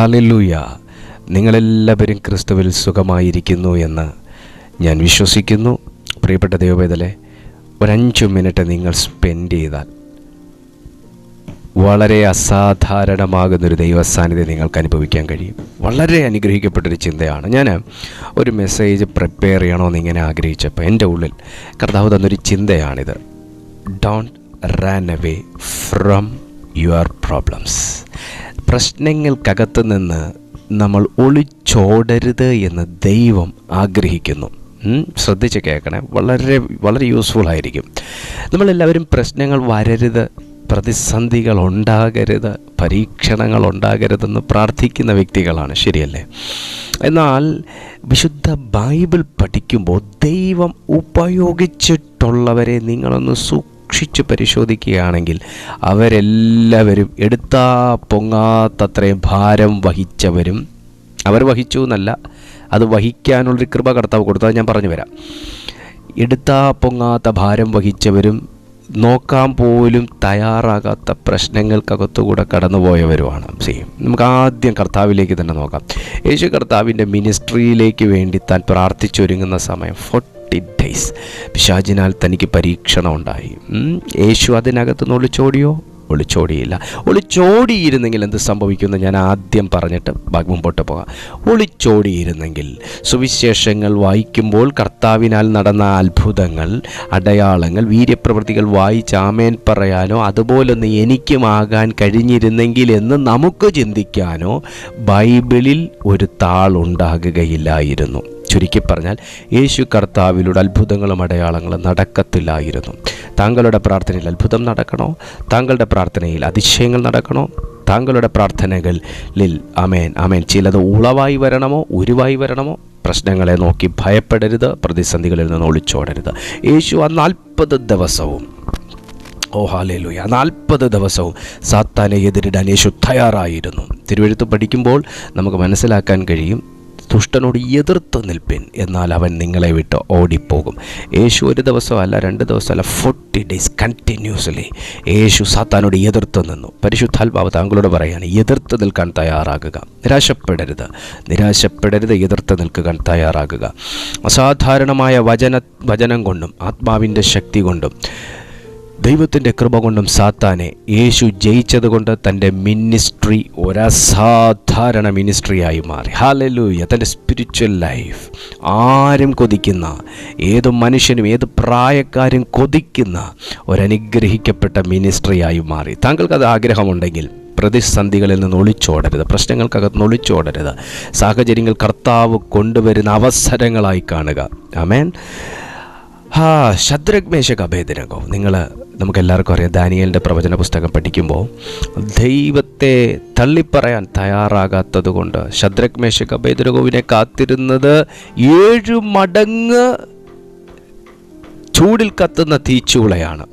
ഹലലൂയ നിങ്ങളെല്ലാവരും ക്രിസ്തുവിൽ സുഖമായിരിക്കുന്നു എന്ന് ഞാൻ വിശ്വസിക്കുന്നു. പ്രിയപ്പെട്ട ദൈവവേദലെ ഒരഞ്ചു മിനിറ്റ് നിങ്ങൾ സ്പെൻഡ് ചെയ്താൽ വളരെ അസാധാരണമാകുന്നൊരു ദൈവസാന്നിധ്യം നിങ്ങൾക്ക് അനുഭവിക്കാൻ കഴിയും. വളരെ അനുഗ്രഹിക്കപ്പെട്ടൊരു ചിന്തയാണ്. ഞാൻ ഒരു മെസ്സേജ് പ്രിപ്പയർ ചെയ്യണമെന്ന് ഇങ്ങനെ ആഗ്രഹിച്ചപ്പോൾ എന്റെ ഉള്ളിൽ കർത്താവ് തന്നൊരു ചിന്തയാണിത്. Don't run away from your problems പ്രശ്നങ്ങൾക്കകത്ത് നിന്ന് നമ്മൾ ഒളിച്ചോടരുത് എന്ന് ദൈവം ആഗ്രഹിക്കുന്നു. ശ്രദ്ധിച്ച് കേൾക്കണേ. വളരെ വളരെ യൂസ്ഫുൾ ആയിരിക്കും. നമ്മളെല്ലാവരും പ്രശ്നങ്ങൾ വരരുത് പ്രതിസന്ധികൾ ഉണ്ടാകരുത് പരീക്ഷണങ്ങൾ ഉണ്ടാകരുതെന്ന് പ്രാർത്ഥിക്കുന്ന വ്യക്തികളാണ്. ശരിയല്ലേ? എന്നാൽ വിശുദ്ധ ബൈബിൾ പഠിക്കുമ്പോൾ ദൈവം ഉപയോഗിച്ചിട്ടുള്ളവരെ നിങ്ങളൊന്ന് സൂക്ഷിച്ച് പരിശോധിക്കുകയാണെങ്കിൽ അവരെല്ലാവരും എടുത്താ പൊങ്ങാത്തത്രയും ഭാരം വഹിച്ചവരും അവർ വഹിച്ചു എന്നല്ല അത് വഹിക്കാനുള്ളൊരു കൃപ കർത്താവ് കൊടുത്തു. അത് ഞാൻ പറഞ്ഞു വരാം എടുത്താ പൊങ്ങാത്ത ഭാരം വഹിച്ചവരും നോക്കാൻ പോലും തയ്യാറാകാത്ത പ്രശ്നങ്ങൾക്കകത്തുകൂടെ കടന്നുപോയവരുമാണ്. സെയിം നമുക്ക് ആദ്യം കർത്താവിലേക്ക് തന്നെ നോക്കാം. യേശു കർത്താവിന്റെ മിനിസ്ട്രിയിലേക്ക് വേണ്ടി താൻ പ്രാർത്ഥിച്ചൊരുങ്ങുന്ന സമയം ഫോർട്ടി ഡേയ്സ് പിശാചിനാൽ തനിക്ക് പരീക്ഷണം ഉണ്ടായി യേശു അതിനകത്ത് നിന്ന് ഒളിച്ചോടിയോ? ഒളിച്ചോടിയില്ല. ഒളിച്ചോടിയിരുന്നെങ്കിൽ എന്ത് സംഭവിക്കുമെന്ന് ഞാൻ ആദ്യം പറഞ്ഞിട്ട് മുമ്പോട്ട് പോകാം. ഒളിച്ചോടിയിരുന്നെങ്കിൽ സുവിശേഷങ്ങൾ വായിക്കുമ്പോൾ കർത്താവിനാൽ നടന്ന അത്ഭുതങ്ങൾ അടയാളങ്ങൾ വീര്യപ്രവൃത്തികൾ വായിച്ച് ആമേൻ പറയാനോ അതുപോലൊന്ന് എനിക്കും ആകാൻ കഴിഞ്ഞിരുന്നെങ്കിൽ എന്ന് നമുക്ക് ചിന്തിക്കാനോ ബൈബിളിൽ ഒരു താളുണ്ടാകുകയില്ലായിരുന്നു ചുരുക്കി പറഞ്ഞാൽ യേശു കർത്താവിലൂടെ അത്ഭുതങ്ങളും അടയാളങ്ങളും നടക്കത്തില്ലായിരുന്നു. താങ്കളുടെ പ്രാർത്ഥനയിൽ അത്ഭുതം നടക്കണോ? താങ്കളുടെ പ്രാർത്ഥനയിൽ അതിശയങ്ങൾ നടക്കണോ? താങ്കളുടെ പ്രാർത്ഥനകളിൽ അമേൻ അമേൻ ചിലത് ഉളവായി വരണമോ? ഉരുവായി വരണമോ? പ്രശ്നങ്ങളെ നോക്കി ഭയപ്പെടരുത് പ്രതിസന്ധികളിൽ നിന്ന് ഒളിച്ചോടരുത്. യേശു ആ നാൽപ്പത് ദിവസവും ഓ ഹാലേലുയ നാൽപ്പത് ദിവസവും സാത്താനെ എതിരിടാൻ യേശു തയ്യാറായിരുന്നു. തിരുവഴുത്ത് പഠിക്കുമ്പോൾ നമുക്ക് മനസ്സിലാക്കാൻ കഴിയും ദുഷ്ടനോട് എതിർത്ത് നിൽപ്പിൻ എന്നാൽ അവൻ നിങ്ങളെ വിട്ട് ഓടിപ്പോകും. യേശു ഒരു ദിവസമല്ല രണ്ട് ദിവസമല്ല ഫോർട്ടി ഡേയ്സ് കണ്ടിന്യൂസ്ലി യേശു സാത്താനോട് എതിർത്ത് നിന്നു. പരിശുദ്ധാത്മാവ് താങ്കളോട് പറയാണ് എതിർത്ത് നിൽക്കാൻ തയ്യാറാകുക നിരാശപ്പെടരുത് നിരാശപ്പെടരുത് എതിർത്ത് നിൽക്കാൻ തയ്യാറാകുക. അസാധാരണമായ വചന വചനം കൊണ്ടും ആത്മാവിന്റെ ശക്തി കൊണ്ടും ദൈവത്തിന്റെ കൃപ കൊണ്ടും സാത്താനെ യേശു ജയിച്ചതുകൊണ്ട് തന്റെ മിനിസ്ട്രി ഒരസാധാരണ മിനിസ്ട്രിയായി മാറി. ഹാലലൂയ തന്റെ സ്പിരിച്വൽ ലൈഫ് ആരും കൊതിക്കുന്ന ഏത് മനുഷ്യനും ഏത് പ്രായക്കാരും കൊതിക്കുന്ന ഒരനുഗ്രഹിക്കപ്പെട്ട മിനിസ്ട്രിയായി മാറി. താങ്കൾക്കത് ആഗ്രഹമുണ്ടെങ്കിൽ പ്രതിസന്ധികളിൽ നിന്ന് ഒളിച്ചോടരുത്. പ്രശ്നങ്ങൾക്കകത്ത് നിന്ന് ഒളിച്ചോടരുത്. സാഹചര്യങ്ങൾ കർത്താവ് കൊണ്ടുവരുന്ന അവസരങ്ങളായി കാണുക. ആമേൻ ഹാ ശദ്രഗ്മേശക അഭേദനകോ നിങ്ങൾ നമുക്കെല്ലാവർക്കും അറിയാം ദാനിയലിന്റെ പ്രവചന പുസ്തകം പഠിക്കുമ്പോൾ ദൈവത്തെ തള്ളിപ്പറയാൻ തയ്യാറാകാത്തത് കൊണ്ട് ശദ്രഗ്മേശക അഭേദനകോവിനെ കാത്തിരുന്നത് ഏഴു മടങ്ങ് ചൂടിൽ കത്തുന്ന തീച്ചൂളയാണ്.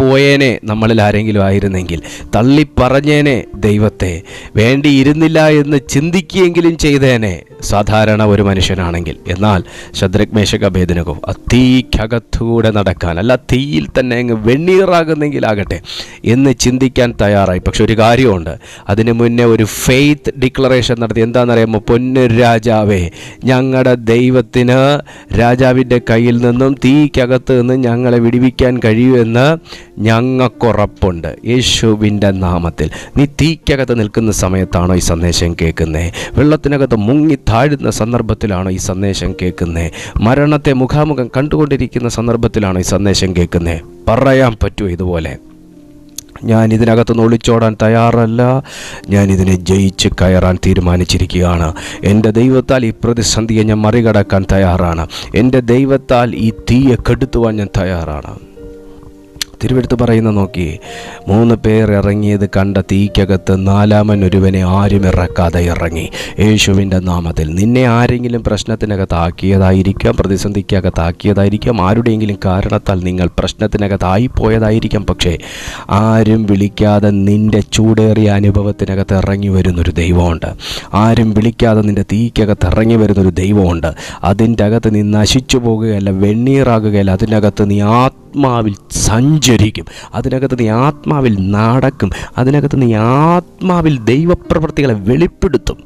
ഓടിപ്പോയേനെ നമ്മളിൽ ആരെങ്കിലും ആയിരുന്നെങ്കിൽ. തള്ളിപ്പറഞ്ഞേനെ ദൈവത്തെ. വേണ്ടിയിരുന്നില്ല എന്ന് ചിന്തിക്കുകയെങ്കിലും ചെയ്തേനെ സാധാരണ ഒരു മനുഷ്യനാണെങ്കിൽ. എന്നാൽ ശദ്രഗ്മേശക ഭേദനകോ ആ നടക്കാൻ അല്ല തീയിൽ തന്നെ അങ്ങ് വെണ്ണീറാകുന്നെങ്കിലാകട്ടെ എന്ന് ചിന്തിക്കാൻ തയ്യാറായി. പക്ഷെ ഒരു കാര്യമുണ്ട്. അതിനു മുന്നേ ഒരു ഫെയ്ത്ത് ഡിക്ലറേഷൻ നടത്തി. എന്താണെന്നറിയാമോ? പൊന്നു രാജാവേ ഞങ്ങളുടെ ദൈവത്തിന് രാജാവിന്റെ കയ്യിൽ നിന്നും തീക്കകത്ത് നിന്ന് ഞങ്ങളെ വിടിവിക്കാൻ കഴിയുമെന്ന് ഞങ്ങൾക്കുറപ്പുണ്ട്. യേശുവിന്റെ നാമത്തിൽ. നീ തീക്കകത്ത് നിൽക്കുന്ന സമയത്താണോ ഈ സന്ദേശം കേൾക്കുന്നത് വെള്ളത്തിനകത്ത് മുങ്ങി താഴുന്ന സന്ദർഭത്തിലാണോ ഈ സന്ദേശം കേൾക്കുന്നത് മരണത്തെ മുഖാമുഖം കണ്ടുകൊണ്ടിരിക്കുന്ന സന്ദർഭത്തിലാണോ ഈ സന്ദേശം കേൾക്കുന്നത് പറയാൻ പറ്റുമോ ഇതുപോലെ. ഞാൻ ഇതിനകത്തുനിന്ന് ഒളിച്ചോടാൻ തയ്യാറല്ല. ഞാൻ ഇതിനെ ജയിച്ച് കയറാൻ തീരുമാനിച്ചിരിക്കുകയാണ്. എന്റെ ദൈവത്താൽ ഈ പ്രതിസന്ധിയെ ഞാൻ മറികടക്കാൻ തയ്യാറാണ്. എന്റെ ദൈവത്താൽ ഈ തീയെ കെടുത്തുവാൻ ഞാൻ തയ്യാറാണ്. തിരുവെടുത്ത് പറയുന്ന നോക്കി. മൂന്ന് പേർ ഇറങ്ങിയത് കണ്ട തീക്കകത്ത് നാലാമൻ ഒരുവനെ ആരും ഇറക്കാതെ ഇറങ്ങി. യേശുവിന്റെ നാമത്തിൽ നിന്നെ ആരെങ്കിലും പ്രശ്നത്തിനകത്താക്കിയതായിരിക്കാം പ്രതിസന്ധിക്കകത്താക്കിയതായിരിക്കാം ആരുടെയെങ്കിലും കാരണത്താൽ നിങ്ങൾ പ്രശ്നത്തിനകത്തായി പോയതായിരിക്കാം പക്ഷേ ആരും വിളിക്കാതെ നിന്റെ ചൂടേറിയ അനുഭവത്തിനകത്ത് ഇറങ്ങി വരുന്നൊരു ദൈവമുണ്ട്. ആരും വിളിക്കാതെ നിന്റെ തീക്കകത്ത് ഇറങ്ങി വരുന്നൊരു ദൈവമുണ്ട്. അതിന്റെ അകത്ത് നീ നശിച്ചു പോകുകയല്ല വെണ്ണീറാകുകയല്ല അതിനകത്ത് നീ ആത്മ ആത്മാവിൽ സഞ്ചരിക്കും. അതിനകത്ത് നീ ആത്മാവിൽ നടക്കും. അതിനകത്ത് നീ ആത്മാവിൽ ദൈവപ്രവൃത്തികളെ വെളിപ്പെടുത്തും.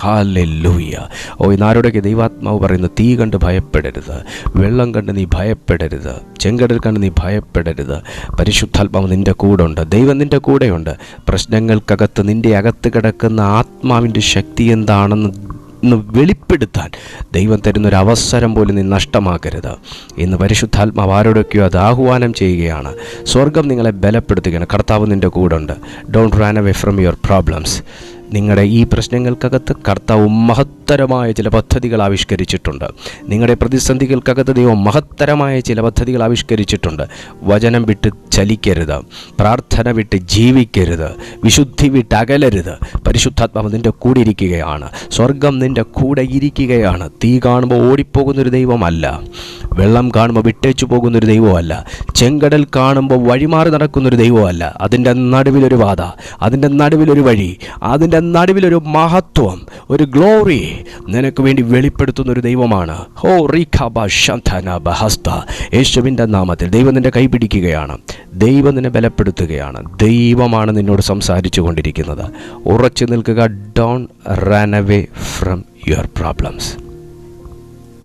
ഹാലൂയ്യ ഓ ഇന്നാരോടൊക്കെ ദൈവാത്മാവ് പറയുന്നു തീ കണ്ട് ഭയപ്പെടരുത്. വെള്ളം കണ്ട് നീ ഭയപ്പെടരുത്. ചെങ്കടൽ കണ്ട് നീ ഭയപ്പെടരുത്. പരിശുദ്ധാത്മാവ് നിന്റെ കൂടെ ഉണ്ട് ദൈവം നിന്റെ കൂടെയുണ്ട്. പ്രശ്നങ്ങൾക്കകത്ത് നിന്റെ അകത്ത് കിടക്കുന്ന ആത്മാവിന്റെ ശക്തി എന്താണെന്ന് ഒന്ന് വെളിപ്പെടുത്താൻ ദൈവം തരുന്നൊരു അവസരം പോലും നീ നഷ്ടമാക്കരുത്. ഇന്ന് പരിശുദ്ധാത്മാവ് ആരോടൊക്കെയോ അത് ആഹ്വാനം ചെയ്യുകയാണ്. സ്വർഗം നിങ്ങളെ ബലപ്പെടുത്തുകയാണ്. കർത്താവ് നിന്റെ കൂടെ ഉണ്ട് don't run away from your problems നിങ്ങളുടെ ഈ പ്രശ്നങ്ങൾക്കകത്ത് കർത്താവ് മഹത്തരമായ ചില പദ്ധതികൾ ആവിഷ്കരിച്ചിട്ടുണ്ട്. നിങ്ങളുടെ പ്രതിസന്ധികൾക്കകത്ത് ദൈവം മഹത്തരമായ ചില പദ്ധതികൾ ആവിഷ്കരിച്ചിട്ടുണ്ട്. വചനം വിട്ട് ചലിക്കരുത്. പ്രാർത്ഥന വിട്ട് ജീവിക്കരുത്. വിശുദ്ധി വിട്ട് അകലരുത് പരിശുദ്ധാത്മാവ് നിന്റെ കൂടെ ഇരിക്കുകയാണ്. സ്വർഗം നിന്റെ കൂടെ ഇരിക്കുകയാണ്. തീ കാണുമ്പോൾ ഓടിപ്പോകുന്നൊരു ദൈവമല്ല. വെള്ളം കാണുമ്പോൾ വിട്ടേച്ചു പോകുന്നൊരു ദൈവമല്ല. ചെങ്കടൽ കാണുമ്പോൾ വഴിമാറി നടക്കുന്നൊരു ദൈവമല്ല. അതിന്റെ നടുവിലൊരു വാദ അതിന്റെ നടുവിലൊരു വഴി അതിന്റെ നടുവിലൊരു മഹത്വം ഒരു ഗ്ലോറി നിനക്ക് വേണ്ടി വെളിപ്പെടുത്തുന്ന ഒരു ദൈവമാണ്. ഹോ റീഖാബ യേശുവിന്റെ നാമത്തിൽ ദൈവം നിന്റെ കൈ പിടിക്കുകയാണ് ദൈവം നിന്നെ ബലപ്പെടുത്തുകയാണ്. ദൈവമാണ് നിന്നോട് സംസാരിച്ചു കൊണ്ടിരിക്കുന്നത്. ഉറച്ചു നിൽക്കുക. Don't run away from your problems